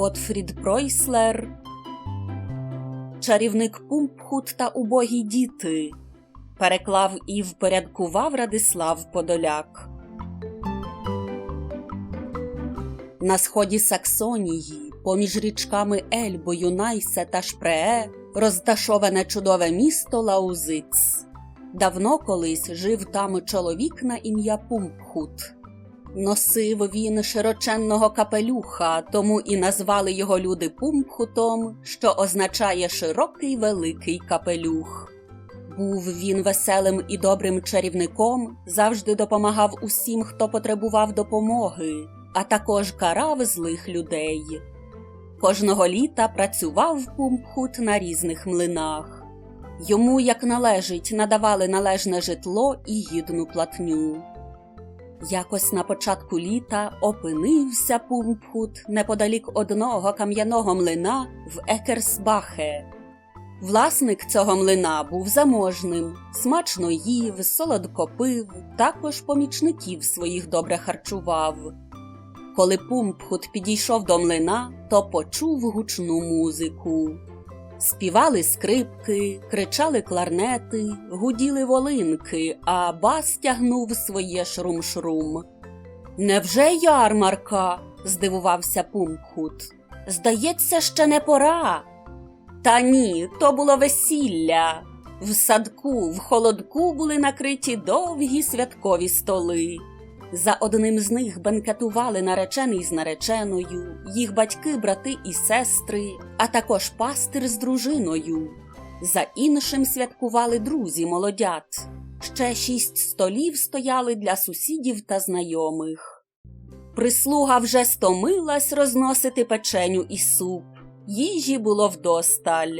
Отфрід Пройслер, Чарівник Пумпхут та убогі діти. Переклав і впорядкував Радислав Подоляк. На сході Саксонії, поміж річками Ельбою, Найсе та Шпрее, розташоване чудове місто Лаузиц. Давно колись жив там чоловік на ім'я Пумпхут. Носив він широченного капелюха, тому і назвали його люди Пумпхутом, що означає широкий великий капелюх. Був він веселим і добрим чарівником, завжди допомагав усім, хто потребував допомоги, а також карав злих людей. Кожного літа працював Пумпхут на різних млинах. Йому, як належить, надавали належне житло і гідну платню. Якось на початку літа опинився Пумпхут неподалік одного кам'яного млина в Екерсбахе. Власник цього млина був заможним, смачно їв, солодко пив, також помічників своїх добре харчував. Коли Пумпхут підійшов до млина, то почув гучну музику. Співали скрипки, кричали кларнети, гуділи волинки, а бас тягнув своє шрум-шрум. Невже ярмарка? здивувався Пумпхут. Здається, ще не пора. Та ні, то було весілля. В садку, в холодку були накриті довгі святкові столи. За одним з них бенкетували наречений з нареченою, їх батьки, брати і сестри, а також пастир з дружиною. За іншим святкували друзі молодят. Ще шість столів стояли для сусідів та знайомих. Прислуга вже стомилась розносити печеню і суп. Їжі було вдосталь.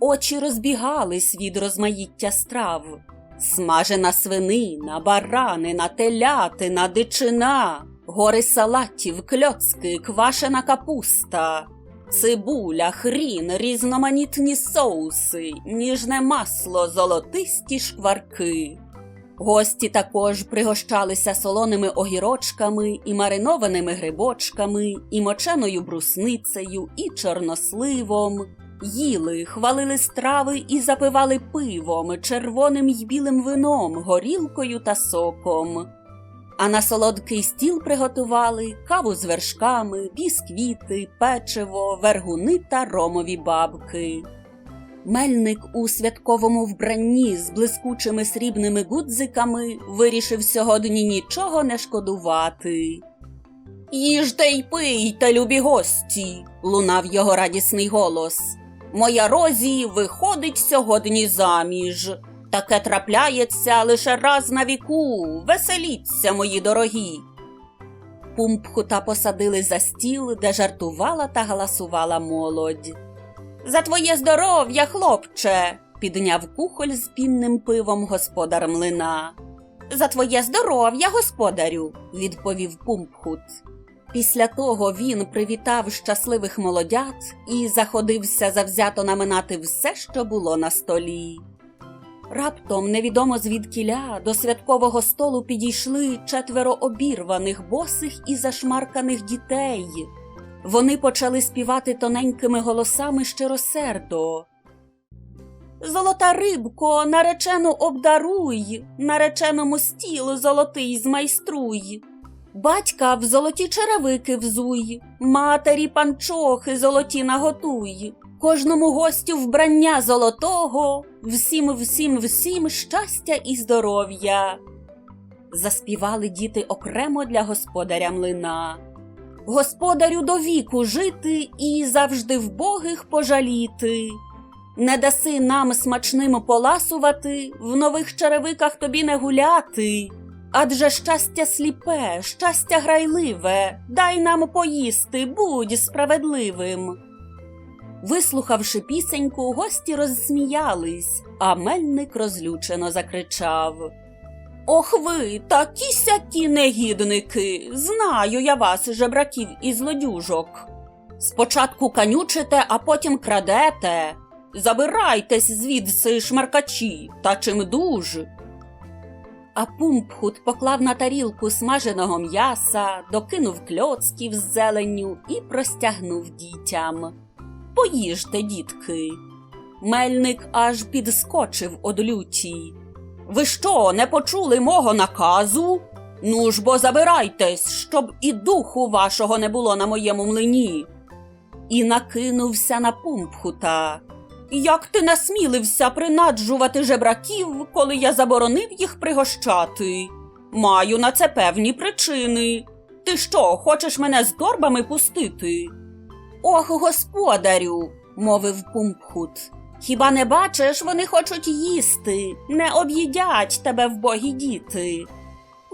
Очі розбігались від розмаїття страв. Смажена свинина, баранина, телятина, дичина, гори салатів, кльоцки, квашена капуста, цибуля, хрін, різноманітні соуси, ніжне масло, золотисті шкварки. Гості також пригощалися солоними огірочками і маринованими грибочками, і моченою брусницею, і чорносливом. Їли, хвалили страви і запивали пивом, червоним й білим вином, горілкою та соком. А на солодкий стіл приготували каву з вершками, бісквіти, печиво, вергуни та ромові бабки. Мельник у святковому вбранні з блискучими срібними гудзиками вирішив сьогодні нічого не шкодувати. Їжте й пийте, любі гості, лунав його радісний голос. Моя Розі виходить сьогодні заміж. Таке трапляється лише раз на віку. Веселіться, мої дорогі. Пумпхута посадили за стіл, де жартувала та галасувала молодь. За твоє здоров'я, хлопче, підняв кухоль з пінним пивом господар млина. За твоє здоров'я, господарю, відповів Пумпхут. Після того він привітав щасливих молодят і заходився завзято наминати все, що було на столі. Раптом, невідомо звідкіля, до святкового столу підійшли четверо обірваних, босих і зашмарканих дітей. Вони почали співати тоненькими голосами щиросердо. Золота рибко, наречену обдаруй, нареченому стіл золотий змайструй. Батька в золоті черевики взуй, матері панчохи золоті наготуй, кожному гостю вбрання золотого, всім, всім, всім щастя і здоров'я. Заспівали діти окремо для господаря млина. Господарю до віку жити і завжди вбогих пожаліти. Не даси нам смачним поласувати, в нових черевиках тобі не гуляти. Адже щастя сліпе, щастя грайливе, дай нам поїсти, будь справедливим. Вислухавши пісеньку, гості розсміялись, а мельник розлючено закричав. Ох ви, такі сякі негідники, знаю я вас, жебраків і злодюжок. Спочатку канючите, а потім крадете. Забирайтесь звідси, шмаркачі, та чим дуж. А пумпхут поклав на тарілку смаженого м'яса, докинув кльоцків з зеленню і простягнув дітям. Поїжте, дітки. Мельник аж підскочив од люті. Ви що, не почули мого наказу? Ну ж бо забирайтесь, щоб і духу вашого не було на моєму млині. І накинувся на пумпхута. Як ти насмілився принаджувати жебраків, коли я заборонив їх пригощати? Маю на це певні причини. Ти що, хочеш мене з торбами пустити? Ох, господарю, мовив пумпхут. Хіба не бачиш, вони хочуть їсти, не об'їдять тебе вбогі діти.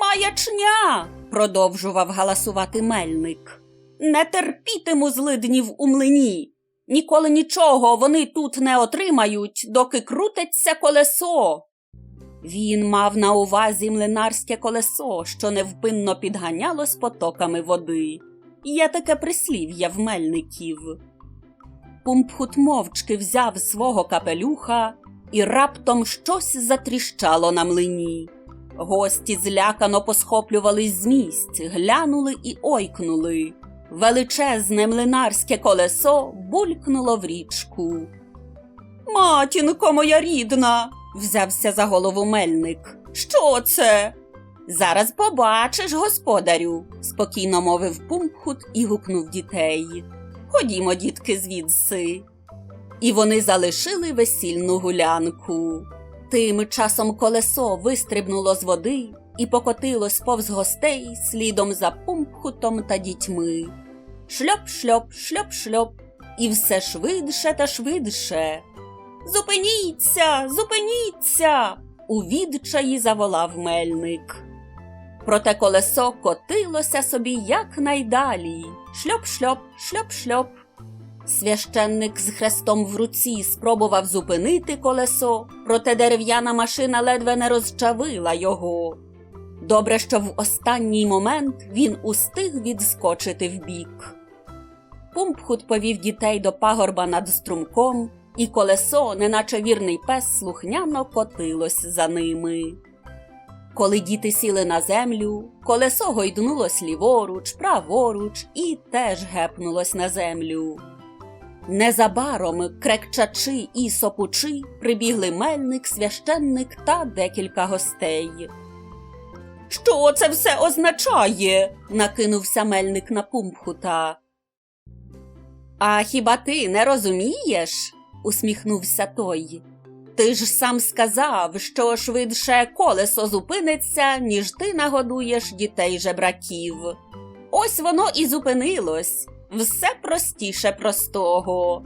Маячня, продовжував галасувати мельник. Не терпітиму злиднів у млині. Ніколи нічого вони тут не отримають, доки крутиться колесо. Він мав на увазі млинарське колесо, що невпинно підганялось потоками води. Є таке прислів'я в мельників. Пумпхут мовчки взяв свого капелюха, і раптом щось затріщало на млині. Гості злякано посхоплювались з місць, глянули і ойкнули. Величезне млинарське колесо булькнуло в річку. Матінко моя рідна, взявся за голову мельник. Що це? Зараз побачиш, господарю, спокійно мовив пумпхут і гукнув дітей. Ходімо, дітки, звідси. І вони залишили весільну гулянку. Тим часом колесо вистрибнуло з води і покотилось повз гостей слідом за пумпхутом та дітьми. Шльоп-шльоп, шльоп-шльоп, і все швидше та швидше. Зупиніться, зупиніться. у відчаї заволав мельник. Проте колесо котилося собі якнайдалі. Шльоп-шльоп, шльоп-шльоп. Священник з хрестом в руці спробував зупинити колесо, проте дерев'яна машина ледве не розчавила його. Добре, що в останній момент він устиг відскочити вбік. Пумпхут повів дітей до пагорба над струмком, і колесо, неначе вірний пес, слухняно котилось за ними. Коли діти сіли на землю, колесо гойднулось ліворуч, праворуч і теж гепнулось на землю. Незабаром крекчачи і сопучи прибігли мельник, священник та декілька гостей. Що це все означає? накинувся мельник на пумпхута. А хіба ти не розумієш? усміхнувся той. Ти ж сам сказав, що швидше колесо зупиниться, ніж ти нагодуєш дітей жебраків. Ось воно і зупинилось. Все простіше простого.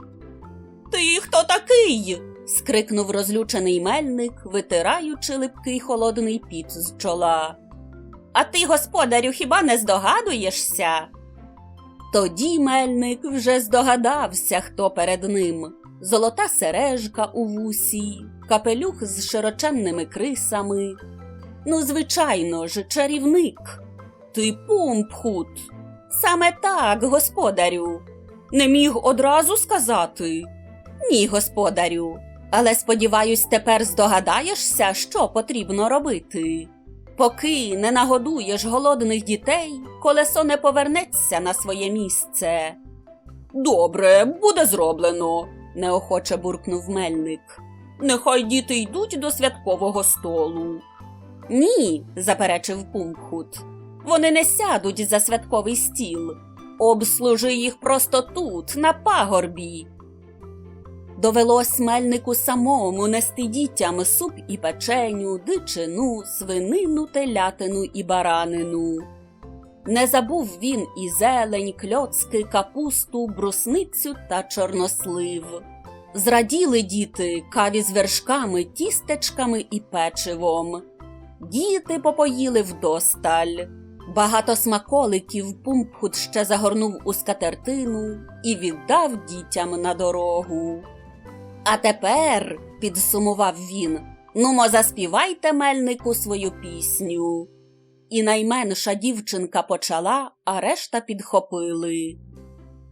Ти хто такий? скрикнув розлючений мельник, витираючи липкий холодний піт з чола. А ти, господарю, хіба не здогадуєшся? Тоді мельник вже здогадався, хто перед ним золота сережка у вусі, капелюх з широченними крисами. Ну, звичайно ж, чарівник. Ти пумпхут. Саме так, господарю. Не міг одразу сказати? Ні, господарю. Але сподіваюсь, тепер здогадаєшся, що потрібно робити. Поки не нагодуєш голодних дітей, колесо не повернеться на своє місце. Добре, буде зроблено, неохоче буркнув мельник. Нехай діти йдуть до святкового столу. Ні, заперечив Пумпхут. Вони не сядуть за святковий стіл. Обслужи їх просто тут, на пагорбі. Довелось мельнику самому нести дітям суп і печеню, дичину, свинину, телятину і баранину. Не забув він і зелень, кльоцки, капусту, брусницю та чорнослив. Зраділи діти каві з вершками, тістечками і печивом. Діти попоїли вдосталь. Багато смаколиків пумпхут ще загорнув у скатертину і віддав дітям на дорогу. А тепер, підсумував він, нумо заспівайте мельнику свою пісню. І найменша дівчинка почала, а решта підхопили.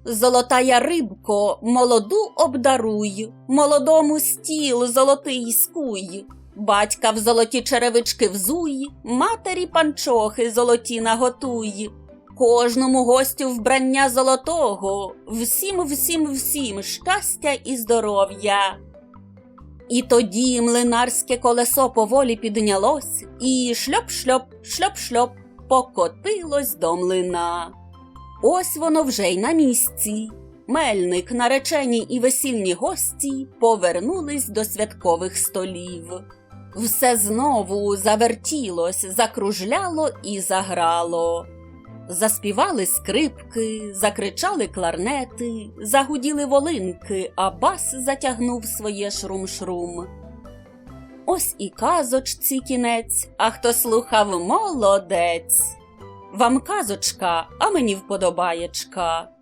Золотая рибко, молоду обдаруй, молодому стіл золотий скуй, Батька в золоті черевички взуй, матері панчохи золоті наготуй. Кожному гостю вбрання золотого, всім, всім, всім щастя і здоров'я. І тоді млинарське колесо поволі піднялось і шльоп-шльоп, шльоп-шльоп покотилось до млина. Ось воно вже й на місці. Мельник, наречені і весільні гості повернулись до святкових столів. Все знову завертілось, закружляло і заграло. Заспівали скрипки, закричали кларнети, загуділи волинки, а бас затягнув своє шрум-шрум. Ось і казочці кінець, а хто слухав молодець. Вам казочка, а мені вподобаєчка.